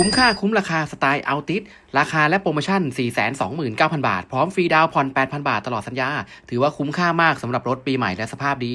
คุ้มค่าคุ้มราคาสไตล์เอาติสราคาและโปรโมชั่น 429,000 บาท พร้อมฟรีดาวผ่อน 8,000 บาทตลอดสัญญา ถือว่าคุ้มค่ามากสำหรับรถปีใหม่และสภาพดี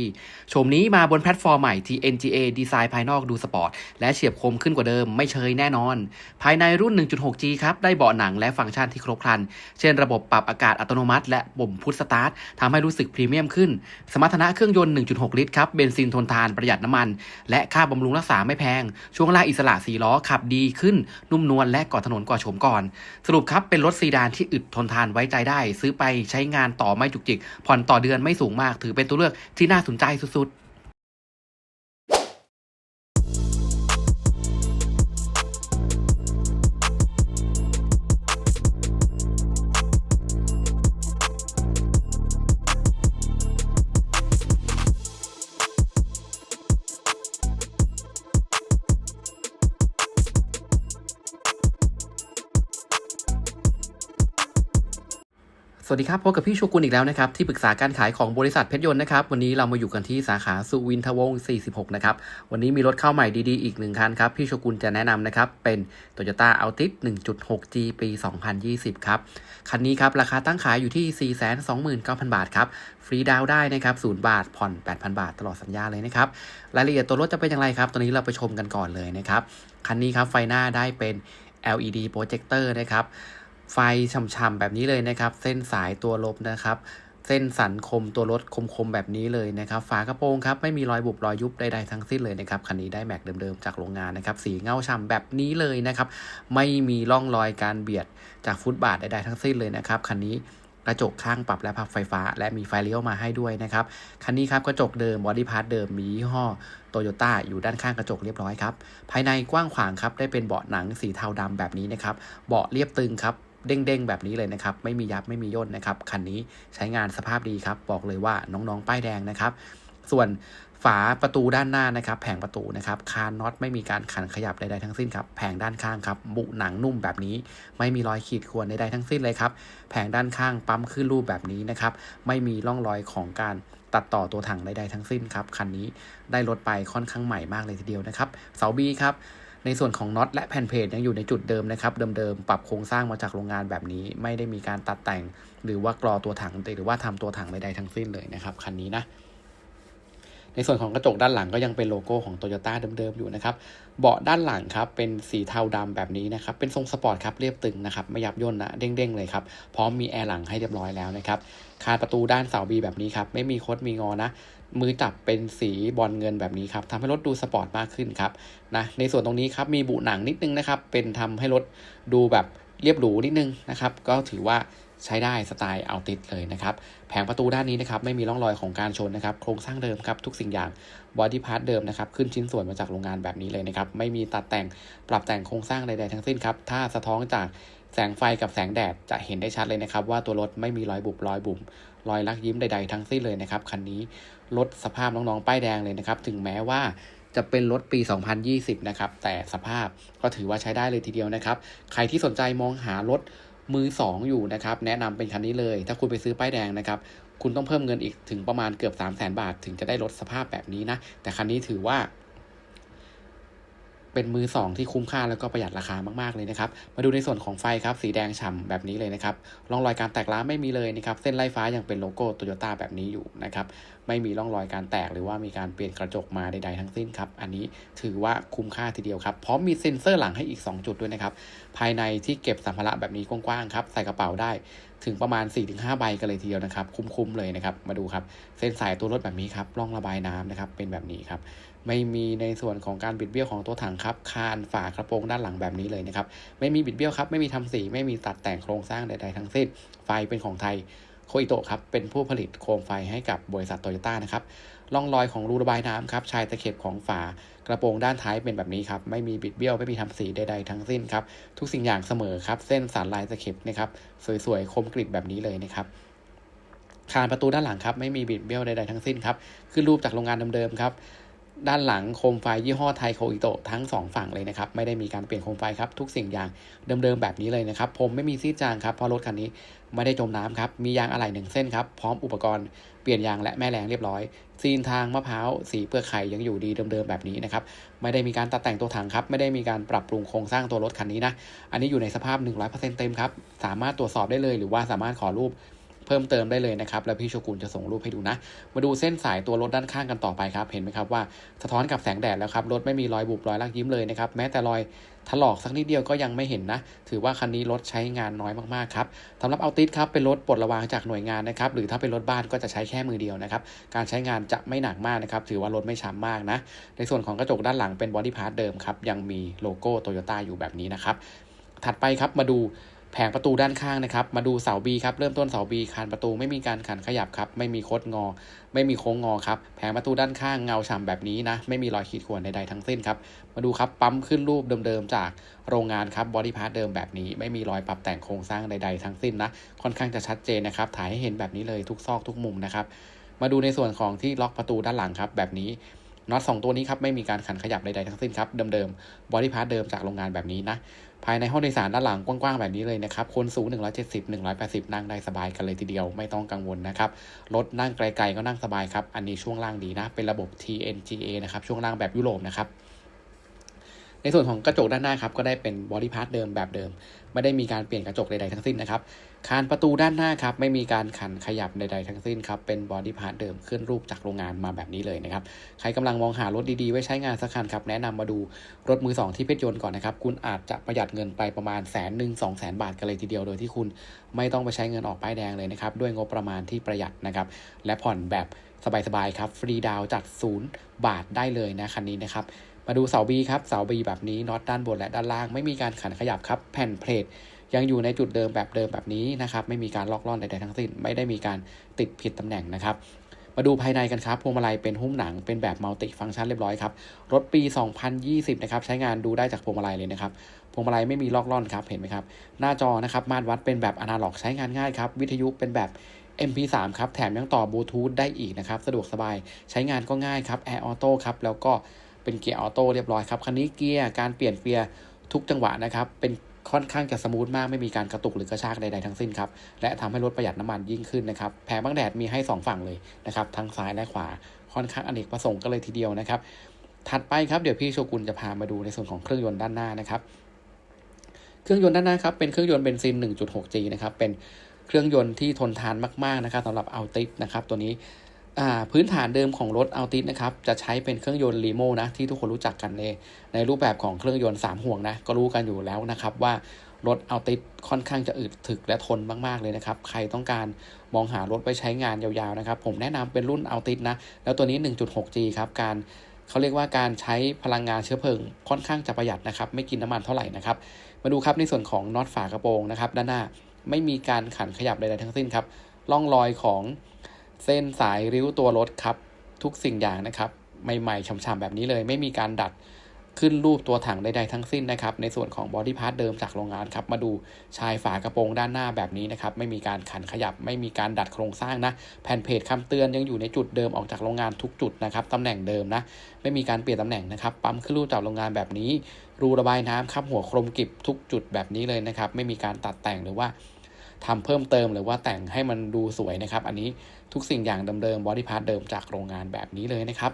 โฉมนี้มาบนแพลตฟอร์มใหม่ TNGA ดีไซน์ภายนอกดูสปอร์ต และเฉียบคมขึ้นกว่าเดิมไม่เชยแน่นอน ภายในรุ่น 1.6G ครับ ได้เบาะหนังและฟังก์ชันที่ครบครัน เช่นระบบปรับอากาศอัตโนมัติ และปุ่มพุทสตาร์ททำให้รู้สึกพรีเมียมขึ้น สมรรถนะเครื่องยนต์ 1.6 ลิตรครับเบนซินทนทานประหยัดน้ำมัน และค่าบำรุงรักษาไม่แพงช่วงล่างอิสระ4ล้อขับดีขึ้นนุ่มนวลและก่อถนนก่อโฉมก่อน สรุปครับเป็นรถซีดานที่อึดทนทานไว้ใจได้ ซื้อไปใช้งานต่อไม่จุกจิก ผ่อนต่อเดือนไม่สูงมาก ถือเป็นตัวเลือกที่น่าสนใจสุดๆ วัสดีครับพบกับพี่โชกุนอีกแล้วนะครับที่ปรึกษาการขายของบริษัทเพชรยนต์นะครับวันนี้เรามาอยู่กันที่สาขาสุวินทวงศ์46 นะครับวันนี้มีรถเข้าใหม่ดีๆอีกหนึ่งคันครับพี่โชกุนจะแนะนำนะครับเป็น Toyota Altis 1.6G ปี 2020 ครับคันนี้ครับราคาตั้งขายอยู่ที่ 429,000 บาทครับฟรีดาวได้นะครับ0บาทผ่อน 8,000 บาทตลอดสัญญาเลยนะครับรายละเอียดตัวรถจะเป็นอย่างไรครับตอนนี้เราไปชมกันก่อนเลยนะครับคันนี้ครับไฟหน้าได้เป็น LED โปรเจคเตอร์นะครับ ไฟฉ่ำๆแบบนี้เลยนะครับ เส้นสายตัวลบนะครับ เส้นสันคมตัวรถคมๆแบบนี้เลยนะครับ ฝากระโปรงครับไม่มีรอยบุบรอยยุบใดๆทั้งสิ้นเลยนะครับคันนี้ได้แม็กเดิมๆจากโรงงานนะครับ สีเงาฉ่ำแบบนี้เลยนะครับ ไม่มีร่องรอยการเบียดจากฟุตบาทใดๆทั้งสิ้นเลยนะครับคันนี้กระจกข้างปรับและพับไฟฟ้า และมีไฟเลี้ยวมาให้ด้วยนะครับ คันนี้ครับกระจกเดิมบอดี้พาร์ทเดิมมียี่ห้อโตโยต้าอยู่ด้านข้างกระจกเรียบร้อยครับ ภายในกว้างขวางครับ ได้เป็นเบาะหนังสีเทาดำแบบนี้นะครับ เบาะเรียบตึงครับ เด้งๆแบบนี้เลยนะครับ ไม่มียับไม่มีย่นนะครับ คันนี้ใช้งานสภาพดีครับ บอกเลยว่าน้องๆ ป้ายแดงนะครับ ส่วนฝาประตูด้านหน้านะครับ แผงประตูนะครับ คานน็อตไม่มีการขันขยับใดๆทั้งสิ้นครับ แผงด้านข้างครับ บุหนังนุ่มแบบนี้ ไม่มีรอยขีดข่วนใดๆทั้งสิ้นเลยครับ แผงด้านข้างปั๊มขึ้นรูปแบบนี้นะครับ ไม่มีร่องรอยของการตัดต่อตัวถังใดๆทั้งสิ้นครับ คันนี้ได้รถไปค่อนข้างใหม่มากเลยทีเดียวนะครับ เสาบีครับ ในส่วนของน็อตและแผ่นเพจยังอยู่ในจุดเดิมนะครับเดิมๆปรับโครงสร้างมาจากโรงงานแบบนี้ ไม่ได้มีการตัดแต่ง หรือว่ากรอตัวถังหรือว่าทำตัวถังใดๆทั้งสิ้นเลยนะครับคันนี้นะ ในส่วนของกระจกด้านหลังก็ยังเป็นโลโก้ของ t o y ยต้เดิมๆอยู่นะครับ เบาะด้านหลังครับเป็นสีเทาดำแบบนี้นะครับ เป็นทรงสปอร์ตครับเรียบตึงนะครับ ไม่ยับย่นนะเด้งๆเลยครับ พร้อมมีแอร์หลังให้เรียบร้อยแล้วนะครับ คานประตูด้านเสาบีแบบนี้ครับ ไม่มีคดมีงอนะ มือจับเป็นสีบอลเงินแบบนี้ครับทำให้รถดูสปอร์ตมากขึ้นครับนะ ในส่วนตรงนี้ครับมีบุหนังนิดนึงนะครับ เป็นทำให้รถดูแบบเรียบหรูนิดนึงนะครับ ก็ถือว่า ใช้ได้สไตล์เอาติดเลยนะครับแผงประตูด้านนี้นะครับไม่มีร่องรอยของการชนนะครับโครงสร้างเดิมครับทุกสิ่งอย่างบอดี้พาร์ทเดิมนะครับขึ้นชิ้นส่วนมาจากโรงงานแบบนี้เลยนะครับไม่มีตัดแต่งปรับแต่งโครงสร้างใดๆทั้งสิ้นครับถ้าสะท้อนจากแสงไฟกับแสงแดดจะเห็นได้ชัดเลยนะครับ ว่าตัวรถไม่มีรอยบุบรอยบุ๋มรอยลักยิ้มใด ๆ ทั้งสิ้นเลยนะครับคันนี้รถสภาพน้องๆป้ายแดงเลยนะครับถึงแม้ว่าจะเป็นรถปี 2020 นะครับ แต่สภาพก็ถือว่าใช้ได้เลยทีเดียวนะครับ ใครที่สนใจมองหารถ มือ 2 อยู่นะครับ แนะนำเป็นคันนี้เลย ถ้าคุณไปซื้อป้ายแดงนะครับ คุณต้องเพิ่มเงินอีกถึงประมาณเกือบ 3 0 0 0 0 0 บาท ถึงจะได้รถสภาพแบบนี้นะ แต่คันนี้ถือว่า เป็นมือ 2 ที่คุ้มค่าแล้วก็ประหยัดราคามากๆเลยนะครับ มาดูในส่วนของไฟครับ สีแดงฉ่ำแบบนี้เลยนะครับร่องรอยการแตกร้าไม่มีเลยนะครับ เส้นไล่ฟ้ายังเป็นโลโก้โตโยต้าแบบนี้อยู่นะครับ ไม่มีร่องรอยการแตกหรือว่ามีการเปลี่ยนกระจกมาใดๆทั้งสิ้นครับ อันนี้ถือว่าคุ้มค่าทีเดียวครับ พร้อมมีเซ็นเซอร์หลังให้อีก 2 จุดด้วยนะครับ ภายในที่เก็บสัมภาระแบบนี้กว้างๆครับ ใส่กระเป๋าได้ ถึงประมาณ 4-5 ใบกันเลยทีเดียวนะครับ คุ้มๆเลยนะครับ มาดูครับเส้นสายตัวรถแบบนี้ครับร่องระบายน้ำนะครับ เป็นแบบนี้ครับ ไม่มีในส่วนของการบิดเบี้ยวของตัวถังครับ คานฝากระโปรงด้านหลังแบบนี้เลยนะครับ ไม่มีบิดเบี้ยวครับ ไม่มีทำสี ไม่มีตัดแต่งโครงสร้างใดๆทั้งสิ้น ไฟเป็นของไทยโคอิโตะครับ เป็นผู้ผลิตโคมไฟให้กับบริษัทโตโยต้านะครับ ร่องรอยของรูระบายน้ำครับชายตะเข็บของฝากระโปรงด้านท้ายเป็นแบบนี้ครับไม่มีบิดเบี้ยวไม่มีทำสีใดๆทั้งสิ้นครับทุกสิ่งอย่างเสมอครับเส้นสารลายตะเข็บนะครับสวยๆคมกริบแบบนี้เลยนะครับคานประตูด้านหลังครับไม่มีบิดเบี้ยวใดๆทั้งสิ้นครับขึ้นรูปจากโรงงานเดิมๆครับ ด้านหลังโคมไฟยี่ห้อไทยโคอิโตทั้ง 2 ฝั่งเลยนะครับ ไม่ได้มีการเปลี่ยนโคมไฟครับ ทุกสิ่งอย่างเดิมๆแบบนี้เลยนะครับ ผมไม่มีซีดจางครับเพราะรถคันนี้ไม่ได้จมน้ำครับ มียางอะไหล่หนึ่งเส้นครับ พร้อมอุปกรณ์เปลี่ยนยางและแม่แรงเรียบร้อย ซีนทางมะพร้าวสีเปลือกไข่ยังอยู่ดีเดิมๆแบบนี้นะครับ ไม่ได้มีการตัดแต่งตัวถังครับ ไม่ได้มีการปรับปรุงโครงสร้างตัวรถคันนี้นะ อันนี้อยู่ในสภาพ 100%เต็มครับ สามารถตรวจสอบได้เลย หรือว่าสามารถขอรูป เพิ่มเติมได้เลยนะครับ แล้วพี่โชกุนจะส่งรูปให้ดูนะ มาดูเส้นสายตัวรถด้านข้างกันต่อไปครับ เห็นไหมครับว่าสะท้อนกับแสงแดดแล้วครับ รถไม่มีรอยบุบรอยลากยิ้มเลยนะครับ แม้แต่รอยถลอกสักนิดเดียวก็ยังไม่เห็นนะ ถือว่าคันนี้รถใช้งานน้อยมากๆครับสำหรับเอาติสครับ เป็นรถปลดระวางจากหน่วยงานนะครับ หรือถ้าเป็นรถบ้านก็จะใช้แค่มือเดียวนะครับ การใช้งานจะไม่หนักมากนะครับ ถือว่ารถไม่ช้ำมากนะ ในส่วนของกระจกด้านหลังเป็นบอดี้พาร์ทเดิมครับ ยังมีโลโก้โตโยต้าอยู่แบบนี้นะครับ ถัดไปครับมาดู แผงประตูด้านข้างนะครับ มาดูเสา B ครับเริ่มต้นเสา B คานประตูไม่มีการขันขยับครับ ไม่มีโคดงอ ไม่มีโค้งงอครับแผงประตูด้านข้างเงาฉ่ำแบบนี้นะ ไม่มีรอยขีดข่วนใดๆทั้งสิ้นครับ มาดูครับปั๊มขึ้นรูปเดิมๆจากโรงงานครับบอดี้พาร์ทเดิมแบบนี้ ไม่มีรอยปรับแต่งโครงสร้างใดๆทั้งสิ้นนะค่อนข้างจะชัดเจนนะครับถ่ายให้เห็นแบบนี้เลยทุกซอกทุกมุมนะครับมาดูในส่วนของที่ล็อกประตูด้านหลังครับแบบนี้น็อตสองตัวนี้ครับไม่มีการขันขยับใดๆทั้งสิ้นครับเดิมๆบอดี้พาร์ทเดิมจากโรงงานแบบนี้นะ ภายในห้องโดยสารด้านหลังกว้างๆ แบบนี้เลยนะครับ คนสูง 170 180 นั่งได้สบายกันเลยทีเดียว ไม่ต้องกังวลนะครับ รถนั่งไกลๆก็นั่งสบายครับ อันนี้ช่วงล่างดีนะ เป็นระบบ TNGA นะครับ ช่วงล่างแบบยุโรปนะครับ ในส่วนของกระจกด้านหน้าครับก็ได้เป็นบอดี้พาร์ทเดิมแบบเดิม ไม่ได้มีการเปลี่ยนกระจกใดๆทั้งสิ้นนะครับคานประตูด้านหน้าครับไม่มีการขันขยับใดๆทั้งสิ้นครับเป็นบอดี้พาร์ทเดิมขึ้นรูปจากโรงงานมาแบบนี้เลยนะครับใครกำลังมองหารถดีๆไว้ใช้งานสักคันครับแนะนำมาดูรถมือสองที่เพชรยนต์ก่อนนะครับคุณอาจจะประหยัดเงินไปประมาณแสนหนึ่งสองแสนบาทกันเลยทีเดียวโดยที่คุณไม่ต้องไปใช้เงินออกป้ายแดงเลยนะครับด้วยงบประมาณที่ประหยัดนะครับและผ่อนแบบสบายๆครับฟรีดาวจัดศูนย์บาทได้เลยนะคันนี้นะครับ มาดูเสาบีครับเสาบีแบบนี้น็อตด้านบนและด้านล่างไม่มีการขันขยับครับ แผ่นเพลทยังอยู่ในจุดเดิมแบบเดิมแบบนี้นะครับไม่มีการลอกล่อนใดๆทั้งสิ้น ไม่ได้มีการติดผิดตำแหน่งนะครับมาดูภายในกันครับ พวงมาลัยเป็นหุ้มหนังเป็นแบบมัลติฟังก์ชันเรียบร้อยครับ รถปี 2020 นะครับ ใช้งานดูได้จากพวงมาลัยเลยนะครับ พวงมาลัยไม่มีลอกล่อนครับ เห็นไหมครับ หน้าจอนะครับมาตรวัดเป็นแบบอนาล็อกใช้งานง่ายครับ วิทยุเป็นแบบ MP3 ครับ แถมยังต่อบลูทูธได้อีกนะครับ สะดวกสบาย ใช้งานก็ง่ายครับ Air Auto ครับ แล้วก็ เป็นเกียร์ออโต้เรียบร้อยครับ คันนี้เกียร์การเปลี่ยนเกียร์ทุกจังหวะนะครับ เป็นค่อนข้างจะสมูทมากไม่มีการกระตุกหรือกระชากใดๆทั้งสิ้นครับ และทำให้รถประหยัดน้ำมันยิ่งขึ้นนะครับ แผงบังแดดมีให้ 2 ฝั่งเลยนะครับ ทั้งซ้ายและขวา ค่อนข้างอเนกประสงค์กันเลยทีเดียวนะครับ ถัดไปครับเดี๋ยวพี่โชกุนจะพามาดูในส่วนของเครื่องยนต์ด้านหน้านะครับ เครื่องยนต์ด้านหน้าครับเป็นเครื่องยนต์เบนซิน 1.6G นะครับ เป็นเครื่องยนต์ที่ทนทานมากๆนะครับสำหรับอัลติสนะครับตัวนี้ พื้นฐานเดิมของรถอัลติสนะครับ จะใช้เป็นเครื่องยนต์รีโมนะ ที่ทุกคนรู้จักกันในในรูปแบบของเครื่องยนต์ 3 ห่วงนะ ก็รู้กันอยู่แล้วนะครับว่ารถอัลติสค่อนข้างจะอึดถึกและทนมาก ๆ เลยนะครับ ใครต้องการมองหารถไปใช้งานยาวๆนะครับ ผมแนะนำเป็นรุ่นอัลติสนะ แล้วตัวนี้ 1.6G ครับ การเขาเรียกว่าการใช้พลังงานเชื้อเพลิงค่อนข้างจะประหยัดนะครับ ไม่กินน้ำมันเท่าไหร่นะครับ มาดูครับในส่วนของน็อตฝากระโปรงนะครับ ด้านหน้าไม่มีการขันขยับใดๆทั้งสิ้นครับร่องรอยของ เส้นสายริ้วตัวรถครับ ทุกสิ่งอย่างนะครับ ใหม่ๆฉ่ำๆแบบนี้เลย ไม่มีการดัดขึ้นรูปตัวถังใดๆทั้งสิ้นนะครับ ในส่วนของบอดี้พาร์ทเดิมจากโรงงานครับ มาดูชายฝากระโปรงด้านหน้าแบบนี้นะครับ ไม่มีการขันขยับ ไม่มีการดัดโครงสร้างนะ แผ่นเพจคำเตือนยังอยู่ในจุดเดิมออกจากโรงงานทุกจุดนะครับตำแหน่งเดิมนะ ไม่มีการเปลี่ยนตำแหน่งนะครับ ปั๊มขึ้นรูปจากโรงงานแบบนี้ รูระบายน้ำครับหัวโครมกิบทุกจุดแบบนี้เลยนะครับ ไม่มีการตัดแต่งหรือว่า ทำเพิ่มเติมหรือว่าแต่งให้มันดูสวยนะครับ อันนี้ทุกสิ่งอย่างเดิมๆบอดี้พาร์ทเดิมจากโรงงานแบบนี้เลยนะครับ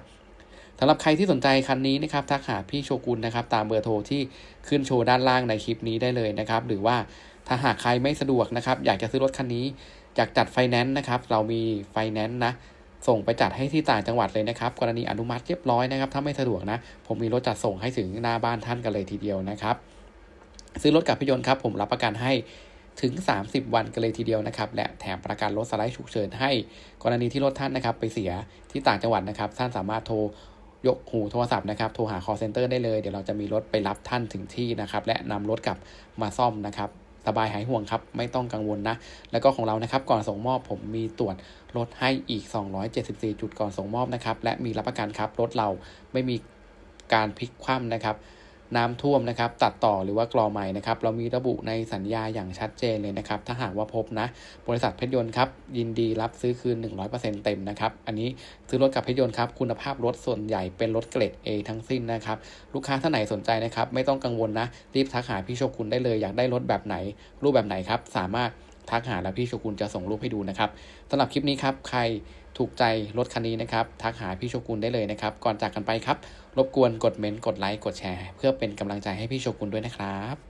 สำหรับใครที่สนใจคันนี้นะครับทักหาพี่โชกุนนะครับ ตามเบอร์โทรที่ขึ้นโชว์ด้านล่างในคลิปนี้ได้เลยนะครับ หรือว่าถ้าหากใครไม่สะดวกนะครับ อยากจะซื้อรถคันนี้อยากจัดไฟแนนซ์นะครับ เรามีไฟแนนซ์นะส่งไปจัดให้ที่ต่างจังหวัดเลยนะครับ กรณีอนุมัติเรียบร้อยนะครับ ถ้าไม่สะดวกนะ ผมมีรถจัดส่งให้ถึงหน้าบ้านท่านกันเลยทีเดียวนะครับ ซื้อรถกับพยนต์ครับ ผมรับประกันให้ ถึง 30 วันกันเลยทีเดียวนะครับ และแถมประกันรถสไลด์ฉุกเฉินให้ กรณีที่รถท่านนะครับไปเสียที่ต่างจังหวัดนะครับท่านสามารถโทรยกหูโทรศัพท์นะครับโทรหา call center ได้เลย เดี๋ยวเราจะมีรถไปรับท่านถึงที่นะครับ และนำรถกลับมาซ่อมนะครับ สบายหายห่วงครับ ไม่ต้องกังวลนะ แล้วก็ของเรานะครับ ก่อนส่งมอบผมมีตรวจรถให้อีก 274 จุดก่อนส่งมอบนะครับ และมีรับประกันครับ รถเราไม่มีการพลิกคว่ำนะครับ น้ำท่วมนะครับ ตัดต่อหรือว่ากรอใหม่นะครับ เรามีระบุในสัญญาอย่างชัดเจนเลยนะครับ ถ้าหากว่าพบนะ บริษัทเพชรยนต์ครับ ยินดีรับซื้อคืน 100%เต็มนะครับ อันนี้ซื้อรถกับเพชรยนต์ครับ คุณภาพรถส่วนใหญ่เป็นรถเกรด A ทั้งสิ้นนะครับ ลูกค้าท่านไหนสนใจนะครับ ไม่ต้องกังวลนะ รีบทักหาพี่โชกุนได้เลย อยากได้รถแบบไหน รูปแบบไหนครับ สามารถทักหาแล้วพี่โชกุนจะส่งรูปให้ดูนะครับสำหรับคลิปนี้ครับ ใคร ถูกใจรถคันนี้นะครับ ทักหาพี่โชกุนได้เลยนะครับ ก่อนจากกันไปครับ รบกวนกดเมนต์กดไลค์กดแชร์ เพื่อเป็นกำลังใจให้พี่โชกุนด้วยนะครับ